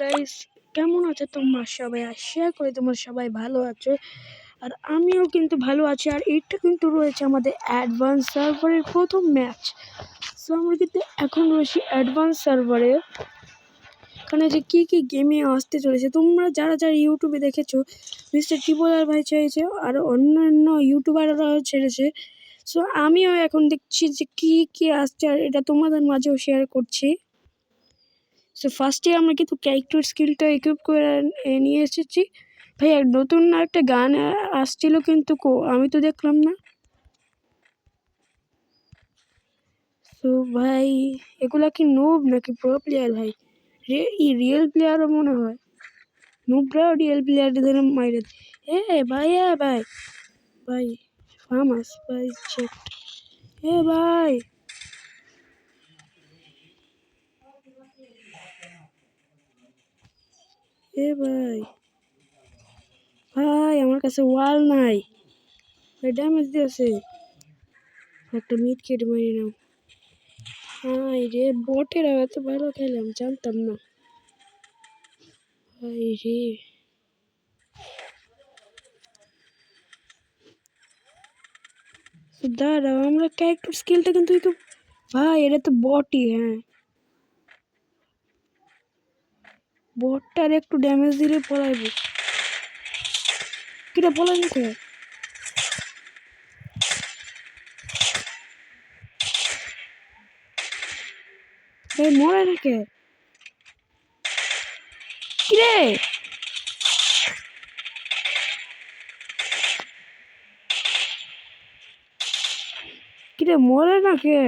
Guys কেমন আছো তোমরা সবাই? আশা করি তোমরা সবাই ভালো আছো। আর আমিও কিন্তু ভালো আছি। আর এটা কিন্তু রয়েছে আমাদের অ্যাডভান্স সার্ভারের প্রথম ম্যাচ সো আমরা কিন্তু এখন রয়েছি অ্যাডভান্স সার্ভারে এখানে যে কী কী গেমে আসতে চলেছে, তোমরা যারা যারা ইউটিউবে দেখেছ মিস্টার টিপোলার ভাই চেয়েছে আর অন্যান্য ইউটিউবাররাও ছেড়েছে। সো আমিও এখন দেখছি যে কী কী আসছে, আর এটা তোমাদের মাঝেও শেয়ার করছি। সো ফার্স্টে আমরা কিন্তু ক্যারেক্টার স্কিলটা ইকুইপ করে নিয়ে এসেছি। ভাই এক নতুন একটা গান আসছিল কিন্তু কো, আমি তো দেখলাম না। তো ভাই, এগুলা কি নোব নাকি প্রো প্লেয়ার ভাই? রে, ই রিয়েল প্লেয়ারও মনে হয়। নুবরাও রিয়েল প্লেয়ারদের মাইরে এ ভাই এ ভাই। ভাই ফার্মাস ভাই চেক এ, ভাই। এ ভাই ভাই আমার কাছে ওয়াল নাই ভাই ড্যামেজ দিয়েছে একটা মিট কেটে মারি নাও হাই রে বটেরা এত ভালো খেলাম জানতাম না হাই রে তো দাঁড়াও আমরা ক্যারেক্টার স্কিলটা কিন্তু একটু ভাই এটা তো বটই হ্যাঁ বটটার একটু ড্যামেজ দিলে পলাইব। কিটা পলাই কে? ভাই মরে না কে? কিরে? কিরে, মরে না কে?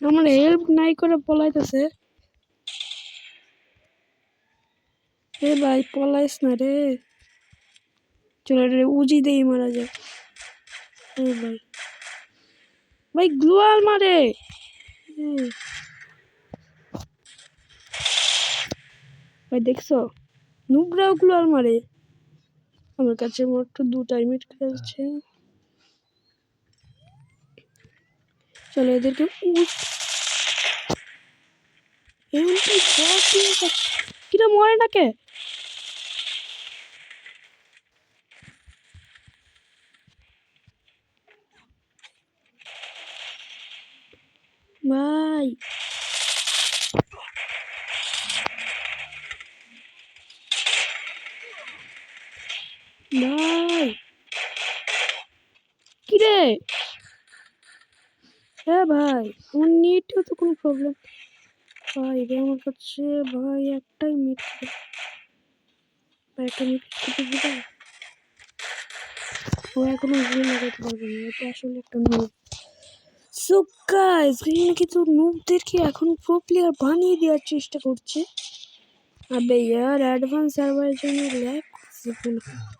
আমার হেল্প নাই করে পলাইতেছে। এ ভাই, পলাইস না রে। চলো রে, উজি দেই মারা যায় এ ভাই। ভাই, গ্লুয়াল মারে। ভাই, দেখছ? নুবরাও গ্লুয়াল মারে। আমার কাছে মাত্র দুটাই মিট খেলছে। চলো এদেরকে এমনকি কিরা মরে না কে ভাই। ভাই। কিরে? হ্যাঁ ভাই আমার নেটেও তো কোনো প্রবলেম ভাই আমার কাছে ভাই একটাই মিট ভাই, একটা মিট খেতে দিবে? ও এখনও ঘুরে লাগাতে পারবে না, এটা আসলে একটা নুব সো গাইস এখানে কিন্তু নুবদেরকে এখন প্রো প্লেয়ার বানিয়ে দেওয়ার চেষ্টা করছে। আবে यार অ্যাডভান্স সার্ভারের জন্য ল্যাগ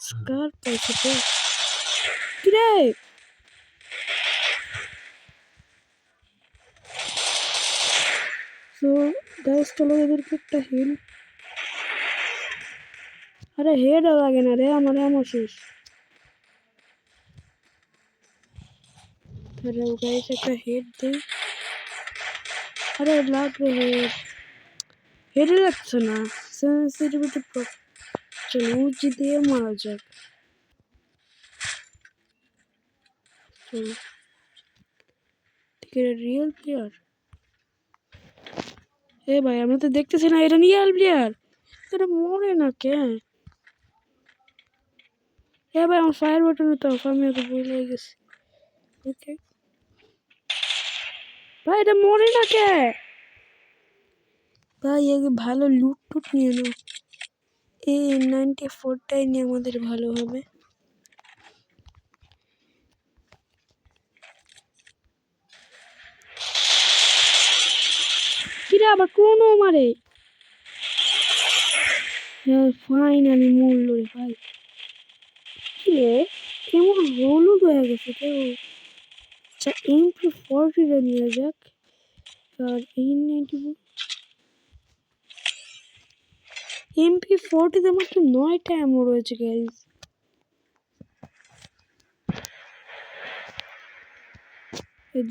স্কার পাইছে তো। কিরে সো গাইস চলো এদেরকে একটা হেল আরে হেড লাগে না রে, আমার এমন শেষ। তাহলে গাইস একটা হেড দেই আরে লাগবে হেড হেডে লাগছে না। সেন্সিটিভিটি চলো, উঁচি দিয়ে মারা যাক। চলো। রিয়েল প্লেয়ার এ ভাই, আমরা তো দেখতেছি না, এটা নিয়ে রিয়েল প্লেয়ার এটা মরে না কে? এ ভাই, আমার ফায়ার বাটনে তো আমি তো ভুলে গেছি। ওকে। ভাই, এটা মরে না কে? ভাই আগে ভালো লুট টুট নিয়ে নাও। এই নাইনটি ফোরটাই নিয়ে আমাদের ভালো হবে। আবার কোনো মারে? ফাইনালি মরল রে ভাই। কিরে কেমন হলুদ হয়ে গেছে কেউ? আচ্ছা এম এমপি ফর্টিটা নিয়ে যাক। আর এই নাইনটি এমপি ফোরটিতে মাত্র নয়টা এমন রয়েছে গাইজ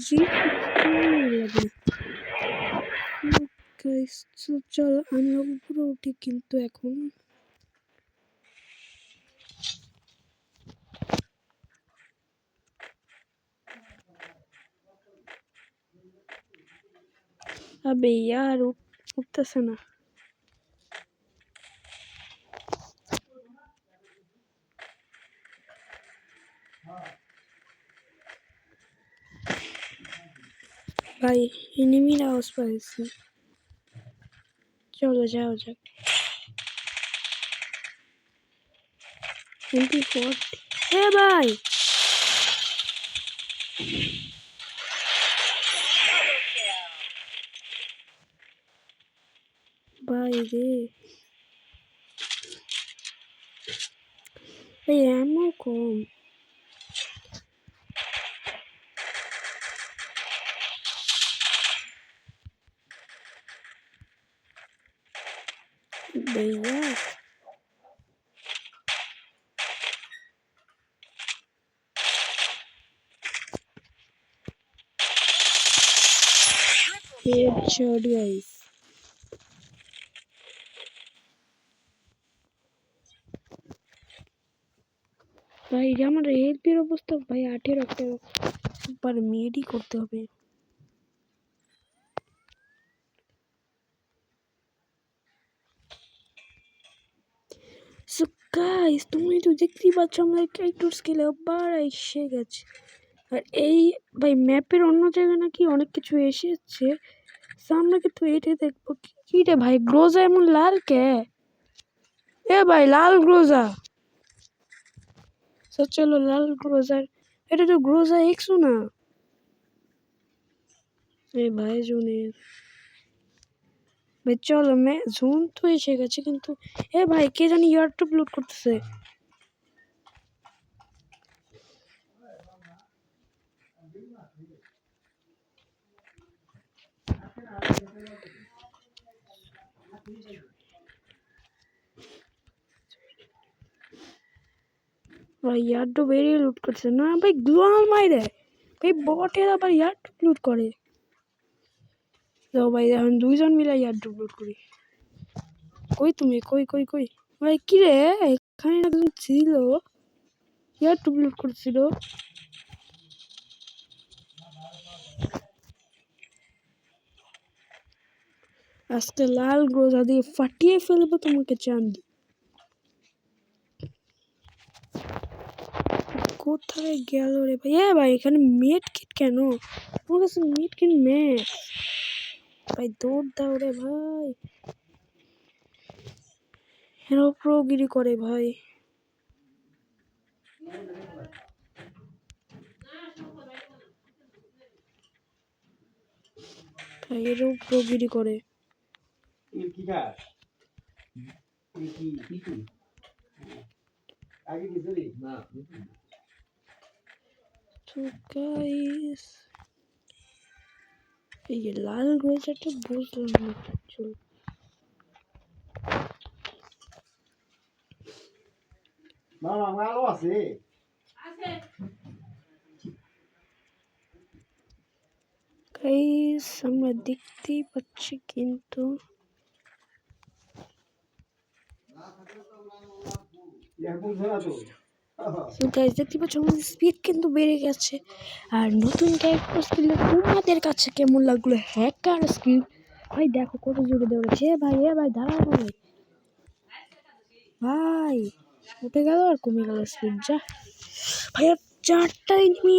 জি লাগে। গাইস চল আমরা উপরে উঠি কিন্তু এখন। আবে ইয়ার উঠ- উঠতেছে না। ভাই এনিমির আওয়াজ পাইছি। চলো যাও যাক এমপি ফোরটি এ ভাই ভাই भैया Headshot guys. ভাই আমার হেল্পের অবস্থা ভাই আঠের একটা সুপার মেডই করতে হবে গাইস তুমি তো দেখতেই পাচ্ছ আমরা ক্যারেক্টার স্কেলে আবার এসে গেছে। আর এই, ভাই ম্যাপের অন্য জায়গায় নাকি অনেক কিছু এসেছে। আমরা কিন্তু এটাই দেখব। কি- রে ভাই গ্রোজা এমন লাল কে? এ ভাই, লাল গ্রোজা চলো, লাল গ্রোজার এটা তো গ্রোজা এক্সো না। এ ভাই, জুনের চলো মে জোন তো এসে গেছে, কিন্তু এ ভাই, কে জানি ইউটিউব লোড করতেছে। ভাই ইয়ারডো বেরিয়ে লুট করছে না, ভাই গ্লোয়াল মাইরে ভাই, বটের আবার ইয়ারডো লুট করে। যাও ভাই, এখন দুইজন মিলে ইয়ারডো লুট করি। কই তুমি? কই কই কই? ভাই, কি রে? এখানে একজন ছিল ইয়ারডো লুট করছিল। আজকে লাল গ্রোজা দিয়ে ফাটিয়ে ফেলব তোমাকে চান্দি কোথায় গেল রে ভাই? এ ভাই, এখানে মেট কিট কেন? আমার কাছে মেট কিট ম্যাট ভাই দৌড় দাও রে ভাই। হেরো প্রোগিরি করে ভাই। এরও প্রোগিরি করে। কি আগে না তো গাইস এই যে লাল গ্রোজারটা বুঝলাম না চল মামা ভালো আছে গাইস আমরা দেখতেই পাচ্ছি কিন্তু এখন ধরা তো তো গাইস দেখতে পাচ্ছ আমাদের স্পিড কিন্তু বেড়ে গেছে। আর নতুন ক্যারেক্টার স্কিল তোমাদের কাছে কেমন লাগল? হ্যাকার স্কিল ভাই, দেখো কত জোরে দৌড়েছে ভাই, এ ভাই, দাঁড়াও ভাই। ভাই, উঠে গেল আর কমে গেল স্পিড যা। ভাই, আর চারটা এনিমি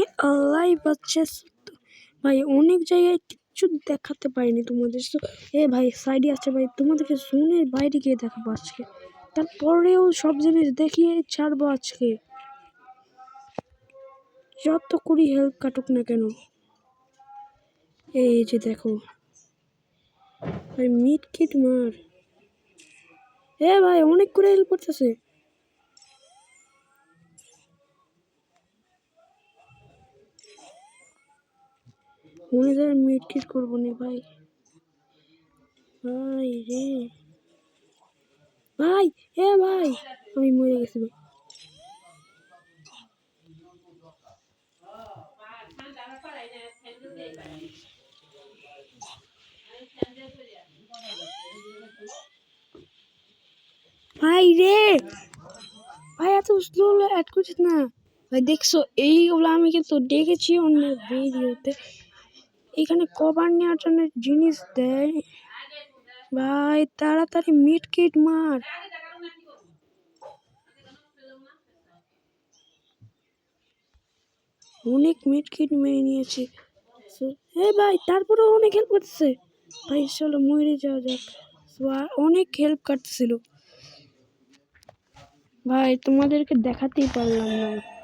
লাইভ আছে। ভাই, অনেক জায়গায় কিচ্ছু দেখাতে পারিনি তোমাদের। এ ভাই সাইডে আছে ভাই। তোমাদেরকে জোনের বাইরে গিয়ে দেখাবো আজকে। তারপরেও সব জিনিস দেখিয়ে ছাড়বো আজকে। যত করি হেল্প কাটুক না কেন। এই যে দেখো। ভাই মিট কিট মার। এ ভাই, অনেক করে হেল্প করতেছে। মনে যায় মিট কিট করব না ভাই। ভাই রে। ভাই, এ ভাই, আমি মরে গেছি ভাই। ভাই রে! ভাই, এত স্লো অ্যাড করছিস না। ভাই, দেখছ, এইগুলো আমি কিন্তু দেখেছি অন্য ভিডিওতে এখানে কভার নেওয়ার জন্য জিনিস দেয়। ভাই, তাড়াতাড়ি মিট কিট মার। অনেক মিট কিট মেরে নিয়েছে। So- হে ভাই, তারপরেও অনেক হেল্প করতেছে। ভাই চলো মরে যাওয়া যাক। সো অনেক হেল্প কাটছিল ভাই, তোমাদেরকে দেখাতেই পারলাম না।